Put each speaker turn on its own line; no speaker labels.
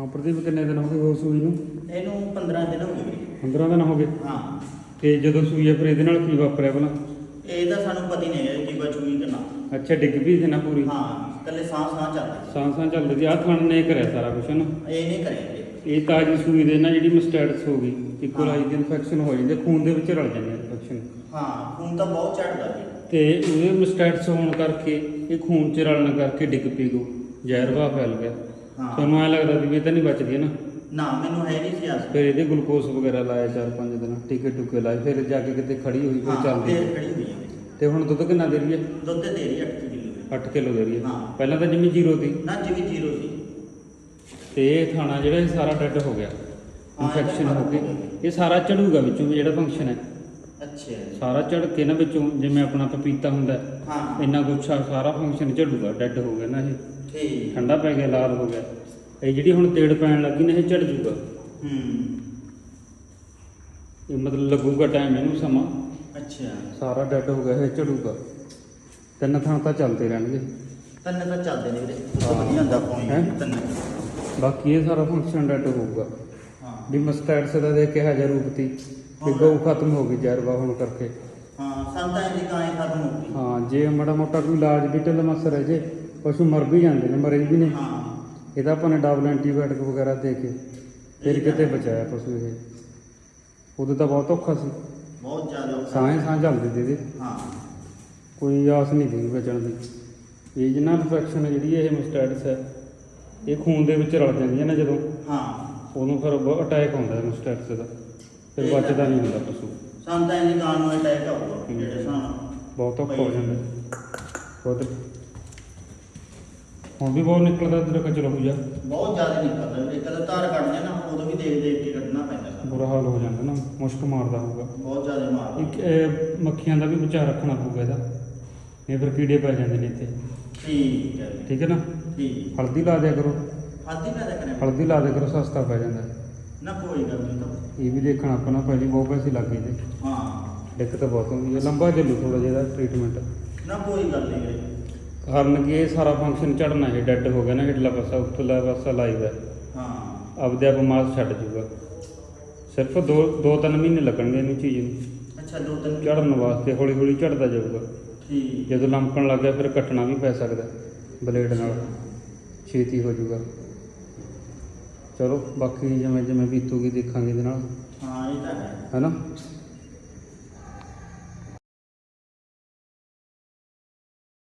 ਹਾਂ ਪ੍ਰਦੀਪ ਕਿੰਨੇ ਦਿਨ ਹੋ ਗਏ ਉਹ ਸੂਈ ਨੂੰ?
ਇਹਨੂੰ 15 ਦਿਨ ਹੋ ਗਏ।
15 ਦਿਨ ਹੋ ਗਏ?
ਹਾਂ।
ਤੇ ਜਦੋਂ ਸੂਈ ਆ ਫਿਰ ਇਹਦੇ ਨਾਲ ਕੀ ਵਾਪਰਿਆ ਭਲਾ?
ਇਹ ਤਾਂ ਸਾਨੂੰ ਪਤਾ ਹੀ ਨਹੀਂ ਹੈ ਕਿ ਬਚੂਈ ਕਿ ਨਾ
ਅੱਛਾ ਡਿੱਗ ਵੀ ਸੀ ਨਾ ਪੂਰੀ?
ਹਾਂ ਕੱਲੇ ਸਾਹ ਸਾਹ ਚੱਲਦਾ
ਸਾਂ। ਸਾਂ ਚੱਲਦੀ ਸੀ। ਆ ਥਣ ਨੇ ਕਰਿਆ ਸਾਰਾ ਕੁਛ ਨਾ?
ਇਹ ਨਹੀਂ ਕਰਿਆ ਜੀ।
ਇਹ ਤਾਜੀ ਸੂਈ ਦੇ ਨਾਲ ਜਿਹੜੀ ਮਸਟੈਟਸ ਹੋ ਗਈ ਇਕੁਲਾਈਜ਼ ਦੀ ਇਨਫੈਕਸ਼ਨ ਹੋ ਜਾਂਦੀ ਹੈ, ਖੂਨ ਦੇ ਵਿੱਚ ਰਲ ਜਾਂਦੀ ਹੈ ਇਨਫੈਕਸ਼ਨ
ਹਾਂ ਖੂਨ ਤਾਂ ਬਹੁਤ ਚੜਦਾ ਜੀ।
ਤੇ ਉਹਦੇ ਮਸਟੈਟਸ ਹੋਣ ਕਰਕੇ ਇਹ ਖੂਨ ਚ ਰਲਣ ਕਰਕੇ ਡਿੱਗ ਪਈ ਗੋ ਜ਼ਹਿਰਵਾ ਫੈਲ ਗਿਆ।
ਹਾਂ।
ਤੁਹਾਨੂੰ ਐ ਲੱਗਦਾ ਸੀ ਵੀ ਇਹ ਤਾਂ ਨਹੀਂ ਬਚਦੀ ਹੈ ਨਾ?
ਨਾ ਮੈਨੂੰ ਹੈ ਨਹੀਂ ਸੀ ਆਸ।
ਫਿਰ ਇਹਦੇ ਗਲੂਕੋਜ਼ ਵਗੈਰਾ ਲਾਇਆ ਚਾਰ ਪੰਜ ਦਿਨ ਟੀਕੇ ਟੁਕੇ ਲਾਏ ਫਿਰ ਜਾ ਕੇ ਕਿਤੇ ਖੜੀ ਹੋਈ ਫਿਰ
ਹਾਂ
ਚੱਲਦੀ
ਫੇਰ ਖੜੀ ਹੋਈ ਹੈ
ਤੇ ਹੁਣ ਦੁੱਧ ਕਿੰਨਾ ਦੇ ਰਹੀ ਹੈ?
ਦੁੱਧ ਦੇ ਰਹੀ 8 ਕਿਲੋ
8 ਕਿਲੋ ਦੇ ਰਹੀ ਹੈ।
ਹਾਂ।
ਪਹਿਲਾਂ ਤਾਂ ਜਿੰਮੀ ਜ਼ੀਰੋ ਸੀ।
ਨਾ ਜਿਵੇਂ ਜ਼ੀਰੋ ਸੀ।
ਤੇ ਇਹ ਥਾਣਾ ਜਿਹੜਾ ਇਹ ਸਾਰਾ ਡੈਡ ਹੋ ਗਿਆ।
ਹਾਂ,
ਇਨਫੈਕਸ਼ਨ ਹੋ ਗਈ।
ਖਤਮ ਹੋ ਗਿਆ।
ਇਹ ਸਾਰਾ ਝੜੂਗਾ ਵਿੱਚੋਂ ਵੀ ਜਿਹੜਾ ਫੰਕਸ਼ਨ ਹੈ।
ਅੱਛਾ। ਜੀ।
ਸਾਰਾ ਝੜ ਕੇ ਨਾ ਵਿੱਚੋਂ ਜਿਵੇਂ ਆਪਣਾ ਪਪੀਤਾ ਹੁੰਦਾ ਹੈ,
ਹਾਂ।
ਇੰਨਾ ਗੁੱਛਾ ਸਾਰਾ ਫੰਕਸ਼ਨ ਝੜੂਗਾ ਡੈਡ ਹੋ ਗਿਆ ਨਾ ਇਹ।
ਠੀਕ।
ਠੰਡਾ ਪੈ ਗਿਆ ਲਾਲ ਹੋ ਗਿਆ। ਇਹ ਜਿਹੜੀ ਹੁਣ ਤੇੜ ਪੈਣ ਲੱਗੀ ਨਾ ਇਹ ਝੜ ਜੂਗਾ।
ਹੂੰ।
ਇਹ ਮਤਲਬ ਲੱਗੂਗਾ ਟਾਈਮ ਇਹਨੂੰ ਸਮਾਂ।
ਅੱਛਾ।
ਸਾਰਾ ਡੈਡ ਹੋ ਗਿਆ ਇਹ ਝੜੂਗਾ। ਤਿੰਨ ਥਾਂ ਤਾਂ ਚੱਲਦੇ ਰਹਿਣਗੇ।
ਤੰਨੇ ਤਾਂ ਚੱਲਦੇ ਨੇ ਵੀਰੇ। ਤਾਂ ਵਧੀਆ ਹੁੰਦਾ ਕੋਈ
ਹੈਂ?
ਤੰਨੇ।
ਬਾਕੀ ਇਹ ਸਾਰਾ ਫੰਕਸ਼ਨ ਡੈਡ ਹੋਊਗਾ।
ਹਾਂ।
ਵੀ ਮਸਟੈਟਸ ਦਾ ਦੇਖ ਕੇ ਹਜਾ ਰੂਪ ਤੀ ਕਿ ਗਊ ਖਤਮ ਹੋ ਗਈ ਜਰਵਾ ਹੋਣ ਕਰਕੇ।
ਹਾਂ ਸੰਤਾਂ ਦੀ ਗਾਂ ਹੀ ਖਤਮ ਹੋ ਗਈ।
ਹਾਂ ਜੇ ਮਾੜਾ ਮੋਟਾ ਕੋਈ ਇਲਾਜ ਵੀ ਢਿੱਲ ਮਸਰ ਹੈ ਜੇ ਪਸ਼ੂ ਮਰ ਵੀ ਜਾਂਦੇ ਨੇ ਮਰੇ ਵੀ ਨੇ
ਹਾਂ।
ਇਹਦਾ ਆਪਾਂ ਨੇ ਡਬਲ ਐਂਟੀਬਾਇਓਟਿਕ ਵਗੈਰਾ ਦੇ ਕੇ ਫਿਰ ਕਿਤੇ ਬਚਾਇਆ ਪਸ਼ੂ ਇਹ। ਉਦੋਂ ਤਾਂ ਬਹੁਤ ਔਖਾ ਸੀ।
ਬਹੁਤ ਜ਼ਿਆਦਾ ਔਖਾ।
ਸਾਹ ਹੀ ਸਾਹ ਚੱਲਦੇ ਤੇ ਇਹਦੇ।
ਹਾਂ।
ਕੋਈ ਆਸ ਨਹੀਂ ਸੀ ਬਚਣ ਦੀ। ਇਹ ਜਿੰਨਾ ਇਨਫੈਕਸ਼ਨ ਜਿਹੜੀ ਇਹ ਮਸਟੈਟਸ ਹੈ ਇਹ ਖੂਨ ਦੇ ਵਿੱਚ ਰਲ ਜਾਂਦੀ ਹੈ ਨਾ ਜਦੋਂ।
ਹਾਂ।
ਉਦੋਂ ਫਿਰ ਅਟੈਕ ਆਉਂਦਾ ਹੈ ਮਸਟੈਟਸ ਦਾ। ਫਿਰ ਬਚਦਾ ਨਹੀਂ ਹੁੰਦਾ ਪਸ਼ੂ।
ਸੰਤਾਂ ਦੀ ਗਾਂ ਨੂੰ ਅਟੈਕ ਆਊਗਾ ਜਿਹੜੇ ਸਾਨ
ਬਹੁਤ ਔਖਾ ਹੋ ਜਾਂਦਾ। ਬਹੁਤ ਹੁਣ ਵੀ ਬਹੁਤ ਨਿਕਲਦਾ ਤੇਰਾ ਕਚਰਾ ਹੋ ਜਾ
ਬਹੁਤ ਜ਼ਿਆਦਾ ਨਿਕਲਦਾ ਵੀਰੇ ਕਦੇ ਧਾਰ ਕੱਢਦੇ ਨਾ ਉਦੋਂ ਵੀ ਦੇਖ ਦੇਖ ਕੇ ਕੱਢਣਾ ਪੈਂਦਾ ਸਾਨੂੰ।
ਬੁਰਾ ਹਾਲ ਹੋ ਜਾਂਦਾ ਨਾ ਮੁਸ਼ਕ ਮਾਰਦਾ ਹੋਊਗਾ।
ਬਹੁਤ ਜ਼ਿਆਦਾ ਮਾਰ
ਇੱਕ ਇਹ ਮੱਖੀਆਂ ਦਾ ਵੀ ਬਚਾਅ ਰੱਖਣਾ ਪਊਗਾ ਇਹਦਾ। ਇਹ ਫਿਰ ਕੀੜੇ ਪੈ ਜਾਂਦੇ ਨੇ ਇੱਥੇ।
ਠੀਕ ਹੈ। ਵੀਰੇ,
ਠੀਕ ਹੈ ਨਾ?
ਠੀਕ।
ਹਲਦੀ ਲਾ ਦਿਆ ਕਰੋ।
ਹਲਦੀ ਪੈਦਾ ਕਰੇ
ਹਲਦੀ ਲਾ ਦਿਆ ਕਰੋ ਸਸਤਾ ਪੈ ਜਾਂਦਾ।
ਨਾ ਕੋਈ ਗੱਲ ਨਹੀਂ ਤਾਂ।
ਇਹ ਵੀ ਦੇਖਣਾ ਆਪਣਾ ਪਹਿਲੀ ਬਹੁਤ ਪੈਸੇ ਲੱਗ ਗਏ ਤੇ
ਹਾਂ।
ਦਿੱਕਤ ਬਹੁਤ ਹੁੰਦੀ ਹੈ। ਲੰਬਾ ਚੱਲੂ ਥੋੜਾ ਜਿਹਾ ਟ੍ਰੀਟਮੈਂਟ
ਨਾ ਕੋਈ ਗੱਲ ਨਹੀਂ ਵੀਰੇ।
ਕਾਰਨ ਕਿ ਇਹ ਸਾਰਾ ਫੰਕਸ਼ਨ ਚੜਨਾ ਹੈ ਡੈੱਡ ਹੋ ਗਿਆ ਨਾ ਹੇਠਲਾ ਪਾਸਾ ਉੱਤਲਾ ਪਾਸਾ ਲਾਈਵ ਹੈ।
ਹਾਂ।
ਆਪਦੇ ਆਪ ਮਾਸ ਛੱਡ ਜੂਗਾ। ਸਿਰਫ 2 2-3 ਮਹੀਨੇ ਲੱਗਣਗੇ ਇਹਨੂੰ ਚੀਜ਼ ਨੂੰ।
ਅੱਛਾ ਦੋ ਤਿੰਨ
ਚੜਨ ਵਾਸਤੇ ਹੌਲੀ ਹੌਲੀ ਚੜਦਾ ਜਾਊਗਾ।
ਠੀਕ।
ਜਦੋਂ ਲੰਮਕਣ ਲੱਗ ਗਿਆ ਫਿਰ ਕੱਟਣਾ ਵੀ ਪੈ ਸਕਦਾ ਬਲੇਡ ਨਾਲ। ਛੇਤੀ ਹੋ ਜਾਊਗਾ ਚਲੋ ਬਾਕੀ ਜਿਵੇਂ ਜਿਵੇਂ ਬੀਤੂਗੀ ਦੇਖਾਂਗੇ ਇਹਦੇ ਨਾਲ।
ਹਾਂ ਇਹ ਤਾਂ ਹੈ।
ਹੈਨਾ?